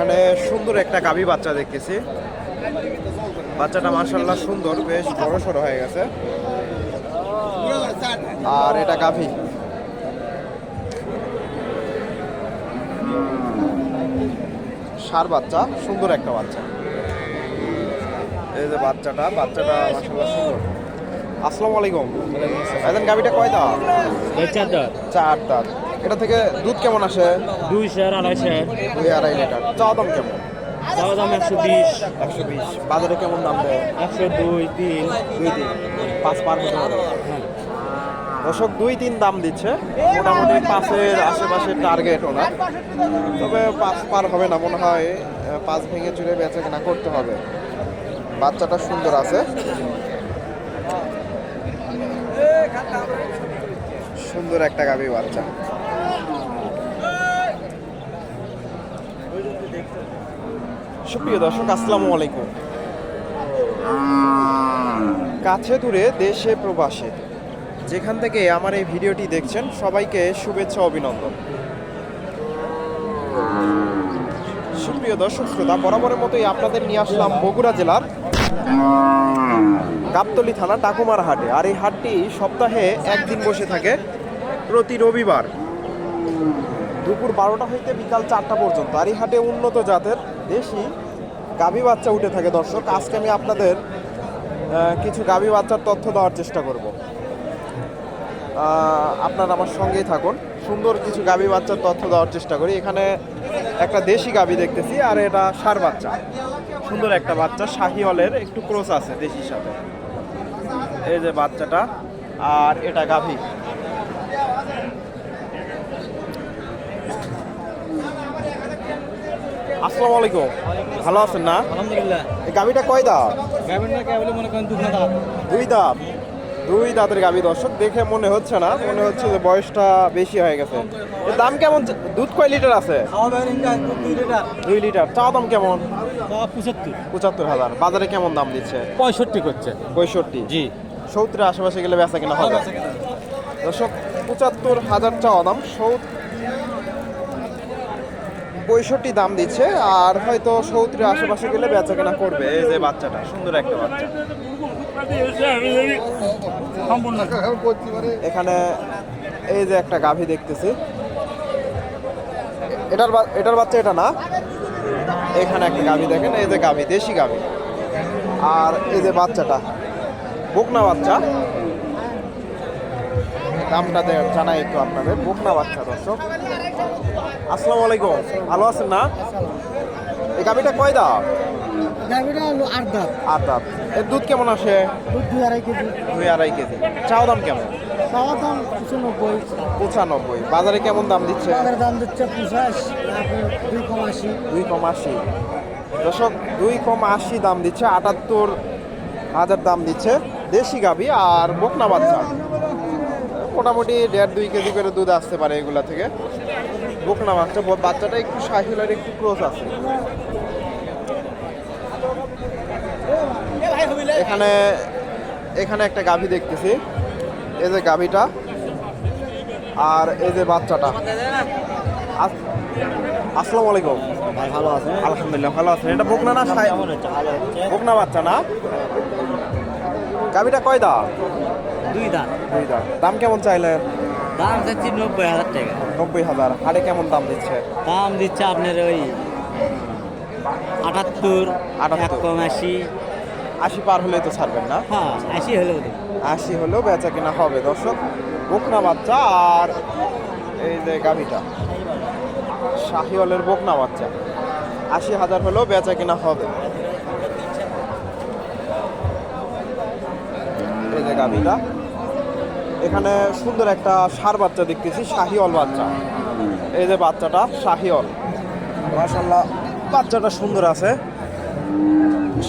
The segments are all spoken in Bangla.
এখানে সুন্দর একটা গাভী বাচ্চা দেখতেছি। বাচ্চাটা মার্শাল্লাহ সুন্দর বেশ বড় সড়ো হয়ে গেছে। আর এটা গাভী। সার বাচ্চা সুন্দর একটা বাচ্চা। এই যে বাচ্চাটা বাচ্চাটা মার্শাল্লাহ সুন্দর। আসসালামু আলাইকুম। ভাইজান গাভীটা কয় দাঁত? চার দাঁত। চার দাঁত। এটা থেকে দুধ কেমন আসে? দুই শেয়ার আড়াই শেয়ার। দুই আড়াই লিটার। চা দাম কেমন? চাওয়া দাম একশো বিশ। একশো বিশ। বাজারে কেমন দাম দেয়? একশো দুই তিন। দুই তিন। পাঁচ পার হতে পারে দুই তিন দাম দিচ্ছে। মোটামুটি পাঁচের আশেপাশে টার্গেট ওনার। তবে পাঁচ পার হবে না মনে হয় পাঁচ ভেঙে চুরে বেচা কেনা করতে হবে। বাচ্চাটা সুন্দর আছে। সুন্দর একটা গাভী বাচ্চা। সুপ্রিয় দর্শক, আসসালামু আলাইকুম। কাছে দূরে, দেশে প্রবাসে। যেখান থেকে আমার এই ভিডিওটি দেখছেন, সবাইকে শুভেচ্ছা, অভিনন্দন। সুপ্রিয় দর্শক, শ্রোতা, বরাবরের মতোই আপনাদের নিয়ে আসলাম বগুড়া জেলার গাবতলি থানা টাকুমার হাটে। আর এই হাটটি সপ্তাহে একদিন বসে থাকে প্রতি রবিবার। দুপুর বারোটা হইতে বিকাল চারটা পর্যন্ত। আর এই হাটে উন্নত জাতের দেশি গাভী বাচ্চা উঠে থাকে। দর্শক, আজকে আমি আপনাদের কিছু গাভী বাচ্চার তথ্য দেওয়ার চেষ্টা করব। আপনারা আমার সঙ্গেই থাকুন। সুন্দর কিছু গাভী বাচ্চার তথ্য দেওয়ার চেষ্টা করি। এখানে একটা দেশি গাভী দেখতেছি, আর এটা সার বাচ্চা। সুন্দর একটা বাচ্চা, শাহিওয়ালের একটু ক্রোস আছে দেশির সাথে। এই যে বাচ্চাটা, আর এটা গাভী। আসসালামু আলাইকুম। ভালো আছেন না? আলহামদুলিল্লাহ। এই গাভীটা কয় দাঁত? গাভীর না কেবল মনে করেন না দাঁত দুই দাঁত। দুই দাঁতের গাভী দর্শক দেখে মনে হচ্ছে না মনে হচ্ছে যে বয়সটা বেশি হয়ে গেছে। এর দাম কেমন? দুধ কয় লিটার আছে? দুই লিটার। চা দাম কেমন? পঁচাত্তর। পঁচাত্তর হাজার। বাজারে কেমন দাম দিচ্ছে? পঁয়ষট্টি করছে। পঁয়ষট্টি? জি। সত্তরের আশেপাশে গেলে বেচা কেনা হবে। দর্শক পঁচাত্তর হাজার চাওয়া দাম সৌত পঁয়ষট্টি দাম দিচ্ছে, আর হয়তো সত্তরের আশেপাশে গেলে বেচা কেনা করবে। এই যে বাচ্চাটা, সুন্দর একটা বাচ্চা। এখানে এই যে একটা গাভী দেখতেছি। এটার এটার বাচ্চা এটা না? এখানে একটা গাভী দেখেন, এই যে গাভী, দেশি গাভী। আর এই যে বাচ্চাটা, বকনা বাচ্চা। দামটা দে- জানাই একটু আপনাদের। বকনা বাচ্চা দর্শক। আসসালামু আলাইকুম। ভালো আছেন না? এই গাভীটা কয় গাভীটা হলো আট দাঁত। আট দাঁত। এর দুধ কেমন আসে? দুধ দুই আড়াই কেজি। দুই আড়াই কেজি। চাও দাম কেমন? চাওয়া দাম পঁচানব্বই। পঁচানব্বই। বাজারে কেমন দাম দিচ্ছে? তাদের দাম দিচ্ছে পঁচাশ দুই কম আশি। দুই কম আশি। দর্শক দুই কম আশি দাম দিচ্ছে আটাত্তর হাজার দাম দিচ্ছে দেশি গাভি আর বকনা বাচ্চা। মোটামুটি দেড় দুই কেজি করে দুধ আসতে পারে এগুলা থেকে। বকনা বাচ্চা ব- বাচ্চাটা একটু সাহিলের একটু ক্রোস আছে। এখানে এখানে একটা গাভি দেখতেছি। এই যে গাভিটা আর এই যে বাচ্চাটা। আস- আসসালামু আলাইকুম। ভালো আছে আলহামদুলিল্লাহ ভালো আছেন। এটা বকনা না বকনা বাচ্চা না? গাভিটা কয় দা দুই দাঁত। দুই দা দাম কেমন চাইলেন দাম যাচ্ছে নব্বই হাজার টাকা। নব্বই হাজার। হাড়ে কেমন দাম দিচ্ছে? দাম দিচ্ছে আপনার ওই আটাত্তর আটাত্তর। কম আশি। আশি পার হলে তো ছাড়বেন না? হ্যাঁ আশি হলেও আশি হলেও বেচা কিনা হবে। দর্শক বকনা বাচ্চা আর এই যে গাভিটা। শাহিওয়ালের বকনা বাচ্চা। আশি হাজার হলেও বেচা কিনা হবে। এই যে গাভিটা। এখানে সুন্দর একটা সার বাচ্চা দেখতেছি শাহিওয়াল বাচ্চা। এই যে বাচ্চাটা শাহিওয়াল। মাশাল্লাহ বাচ্চাটা সুন্দর আছে।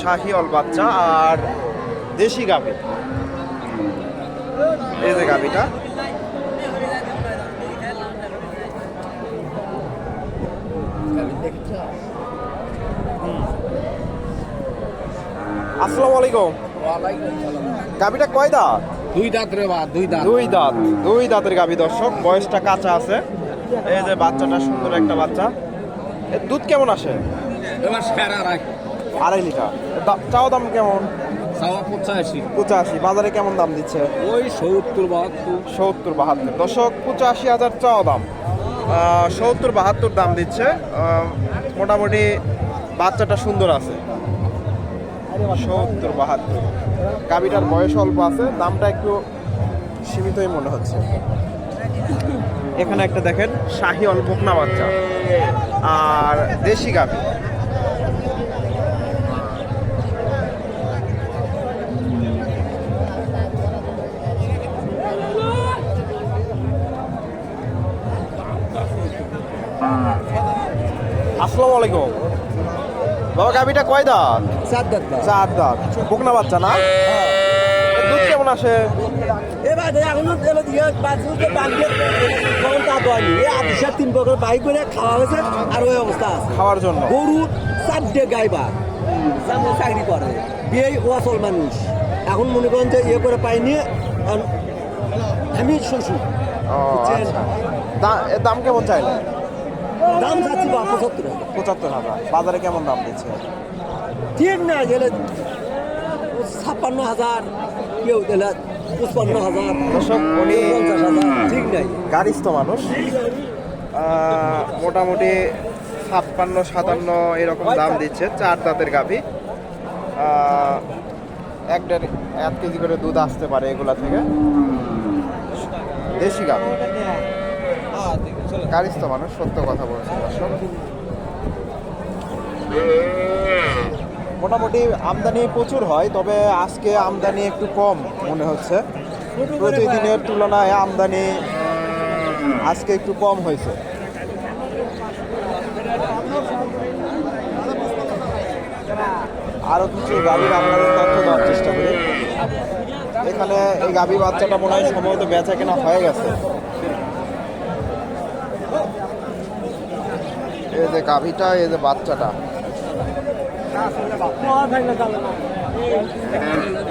শাহিওয়াল বাচ্চা আর দেশি গাভি। এই যে গাভিটা। আসসালামু আলাইকুম। গাভিটা কয় দাঁত? দুই দাঁত রে বা দুই দাঁত। দুই দাঁত দুই দাঁতের গাভি দর্শক বয়সটা কাঁচা আছে। এই যে বাচ্চাটা সুন্দর একটা বাচ্চা। এর দুধ কেমন আসে? এবার সেরা রাখ আড়াই লিটার। চাও দাম কেমন? পঁচাশি। পঁচাশি। বাজারে কেমন দাম দিচ্ছে? ওই সত্তর বাহাত্তর। সত্তর বাহাত্তর। দশক পঁচাশি হাজার চাও দাম। সত্তর বাহাত্তর দাম দিচ্ছে। মোটামুটি বাচ্চাটা সুন্দর আছে। সত্তর, বাহাত্তর। গাবিটার বয়স অল্প আছে, দামটা একটু সীমিতই মনে হচ্ছে। এখানে একটা দেখেন, শাহি অল্প না বাচ্চা। আর দেশি গাভি। আসসালামু আলাইকুম। বাবা গাবিটা কয় দাঁত? চার দাঁত চার দাঁত। বকনা বাচ্চা না? দুধ কেমন আসে? তিন বাইক করে খাওয়া হয়েছে আর ওই অবস্থা আছে। খাওয়ার জন্য? গরু চারটে যেমন চাকরি করে। বিয়ে ওয়াসল মানুষ। এখন মনে করেন যে ইয়ে করে পাইনি আমি শ্বশুর। আচ্ছা। দাম কেমন চাইলে দাম চাচ্ছি পঁচাত্তর পঁচাত্তর হাজার। বাজারে কেমন দাম দিচ্ছে? ঠিক না গেলে ছাপ্পান্ন হাজার কেউ দিলে পঁচপান্ন হাজার পঞ্চাশ হাজার ঠিক নাই। গাড়িস্থ মানুষ। মোটামুটি ছাপ্পান্ন সাতান্ন এরকম দাম দিচ্ছে চার দাঁতের গাভি। এক দেড় এক কেজি করে দুধ আসতে পারে এগুলা থেকে। দেশি গাভি। গাড়িস্থ মানুষ সত্য কথা বলছে দর্শক। মোটামুটি আমদানি প্রচুর হয়, তবে আজকে আমদানি একটু কম মনে হচ্ছে। প্রতিদিনের তুলনায় আমদানি আজকে একটু কম হয়েছে। আরও কিছু গাভীর আপনাদের তথ্য দেওয়ার চেষ্টা করি। এখানে এই গাভী বাচ্চাটা মনে হয় সম্ভবত বেচা কেনা হয়ে গেছে। এই যে গাভীটা, এই যে বাচ্চাটা।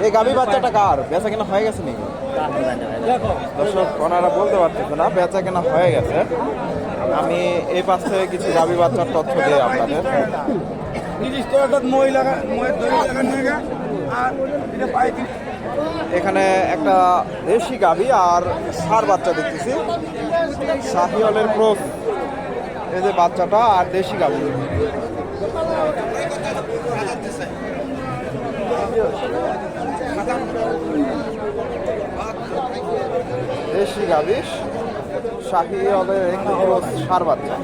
এই গাভী বাচ্চাটা কার? বেচা কেনা হয়ে গেছে নাকি? দর্শক, ওনারা বলতে পারতেছে না, বেচা কেনা হয়ে গেছে। আমি এই পাশ কিছু গাবি বাচ্চার তথ্য দিই আপনাদের। এখানে একটা দেশি গাভী আর সার বাচ্চা দেখতেছি। শাহিওয়ালের ক্রস এই যে বাচ্চাটা আর দেশি গাভী। দেশি গাভী শাহিওয়ালের একটি ক্রস সার বাচ্চা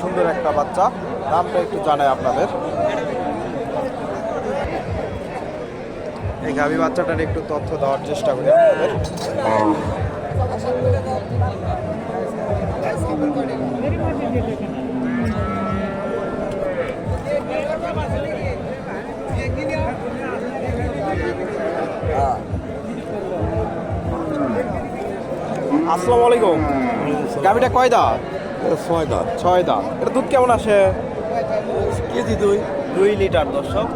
সুন্দর একটা বাচ্চা দামটা একটু জানাই আপনাদের এই গাবি বাচ্চাটার একটু তথ্য দেওয়ার চেষ্টা করি আপনাদের আসসালামু আলাইকুম। গাভীটা কয় দা ছয় দাঁত। ছয় দাঁত। এটা দুধ কেমন আসে? কেজি দুই। দুই লিটার দর্শক।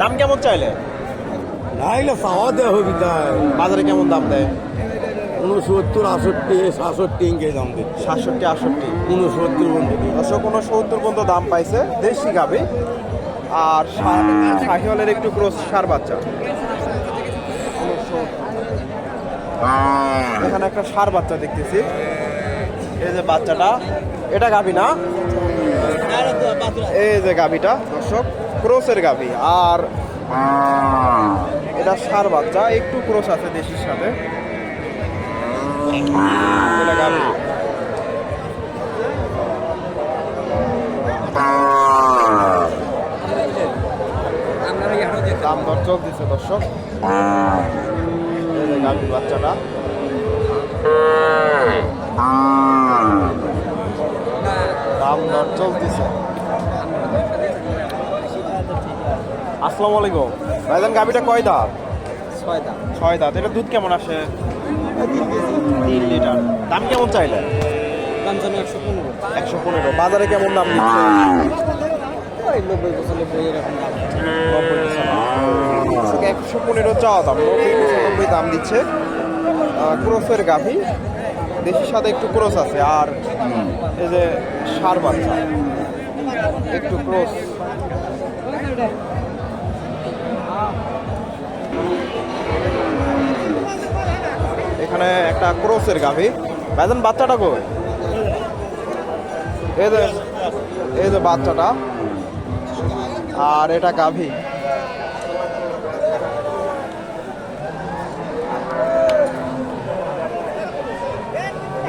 দাম কেমন চাইলে? নাইলে চাওয়া দেওয়া হবি বাজারে কেমন দাম দেয়? উনসত্তর আষট্টি সাতষট্টি ইঙ্গে দাম দিচ্ছে। সাতষট্টি আটষট্টি। উনসত্তর বন্ধু দর্শক কোনো সত্তর পর্যন্ত দাম পাইছে দেশি গাবে আর শাহিওয়ালের একটু ক্রস সার বাচ্চা। এখানে একটা সার বাচ্চা দেখতেছি। এই যে বাচ্চাটা এটা গাবি না? এই যে গাবিটা দর্শক ক্রসের গাবি আর এটা সার বাচ্চা একটু ক্রোস আছে দেশির সাথে। এটা গাবি দাম দর চলতেছে দর্শক। এই যে গাভীর বাচ্চাটা। দাম দর চলতেছে। আসসালামু আলাইকুম। ভাইজান গাভীটা কয় দাঁত? ছয় দাম ছয় দাঁত। এটা দুধ কেমন আসে? তিন লিটার। দাম কেমন চাইলে? দাম জানো একশো পনেরো। একশো পনেরো। বাজারে কেমন দাম নব্বই পঁচানব্বই এরকম দাম। নব্বই পঁচানব্বই। একশো পনেরো চাওয়া দাম, নব্বই দাম দিচ্ছে। ক্রসের গাভী দেশির সাথে একটু ক্রস আছে, আর এই যে সার বাচ্চা, একটু ক্রস। এখানে একটা ক্রসের গাভী। ভাইজান, বাচ্চাটা কই? এই যে এই যে বাচ্চাটা। আর এটা গাভী।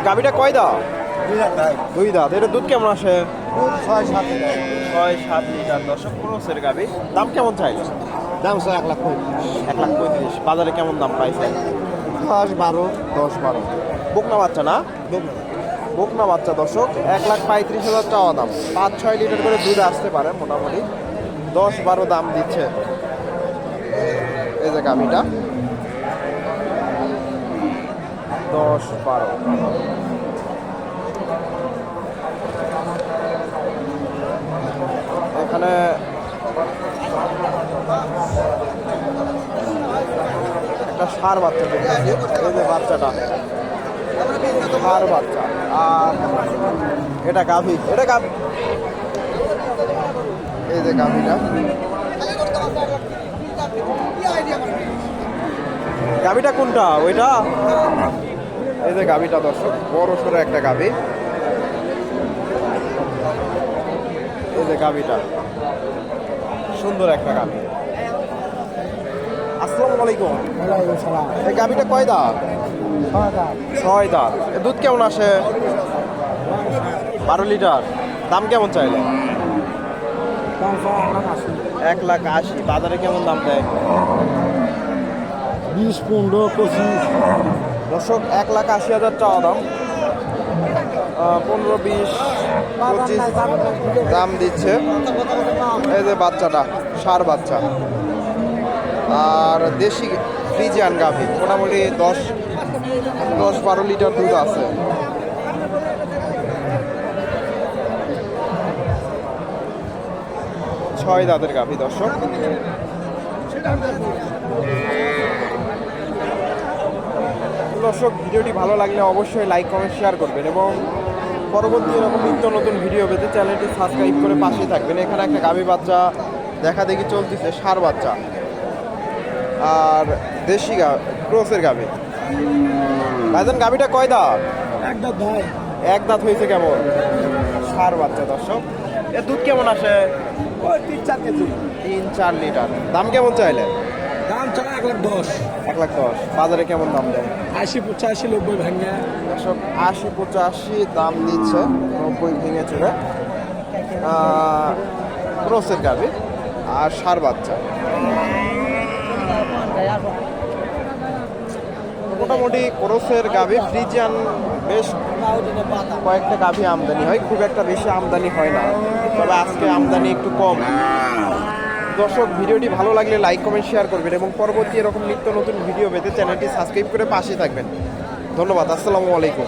গাভীটা কয় দাও? দুই দাঁত এটা দুধ কেমন আসে? ছয় সাত ছয় সাত লিটার। দশক ক্রসের গাভী। দাম কেমন চাইল? দাম স্যার এক লাখ এক লাখ পঁয়ত্রিশ। বাজারে কেমন দাম পাইছে দশ বারো দশ বারো। বকনা বাচ্চা না? বকনা বাচ্চা দর্শক। এক লাখ পঁয়ত্রিশ হাজার চাওয়া দাম। পাঁচ ছয় লিটার করে দুধ আসতে পারে মোটামুটি। দশ বারো দাম দিচ্ছে। এই যে গাভিটা। দশ বারো। এখানে একটা সার বাচ্চা দেখতেছি এই যে বাচ্চাটা। সার বাচ্চা। আর এটা গাভী। এটা গাভী। এই যে গাভীটা। গাভীটা কোনটা? ওইটা? এই যে গাভীটা দর্শক বড় সড়ো একটা গাভী। এই যে গাভীটা সুন্দর একটা গাভী। আসসালামু আলাইকুম। এই গাভীটা কয় দাঁত? ছয় দাঁত। এ দুধ কেমন আসে? বারো লিটার। দাম কেমন চাইলে? এক লাখ আশি। বাজারে কেমন দাম দেয়? বিশ পনেরো পঁচিশ। দর্শক, এক লাখ আশি হাজার চাওয়া দাম। পনেরো, বিশ, পঁচিশ দাম দিচ্ছে। এই যে বাচ্চাটা, সার বাচ্চা। আর দেশি ফ্রিজিয়ান গাভি, মোটামুটি দশ দশ বারো লিটার দুধ আছে। ছয় দাঁতের গাভি, দর্শক। দর্শক ভিডিওটি ভালো লাগলে অবশ্যই লাইক কমেন্ট শেয়ার করবেন এবং পরবর্তী এরকম নিত্য নতুন ভিডিও পেতে চ্যানেলটি সাবস্ক্রাইব করে পাশেই থাকবেন। এখানে একটা গাভী বাচ্চা দেখা দেখি চলতেছে সার বাচ্চা। আর দেশি গা ক্রোসের গাভী। ভাইজান গাভীটা কয় দাঁত? একদম ভাই। এক দাঁত হয়েছে কেমন? সার বাচ্চা দর্শক। এ দুধ কেমন আসে? ওই তিন চার কেজি। তিন চার লিটার। দাম কেমন চাইলে দাম চলে এক লাখ দশ। এক লাখ দশ। বাজারে কেমন দাম দেয়? আশি পঁচাশি নব্বই ভাঙে। এসব আশি পঁচাশি দাম দিচ্ছে নব্বই ভেঙে চলে ক্রোসের গাভি আর সার বাচ্চা। মোটামুটি ক্রোসের গাভি ফ্রিজিয়ান বেশ কয়েকটা গাভি আমদানি হয় খুব একটা বেশি আমদানি হয় না। তবে আজকে আমদানি একটু কম। দর্শক, ভিডিওটি ভালো লাগলে লাইক, কমেন্ট, শেয়ার করবেন এবং পরবর্তী এরকম নিত্য নতুন ভিডিও পেতে চ্যানেলটি সাবস্ক্রাইব করে পাশে থাকবেন। ধন্যবাদ, আসসালামু আলাইকুম।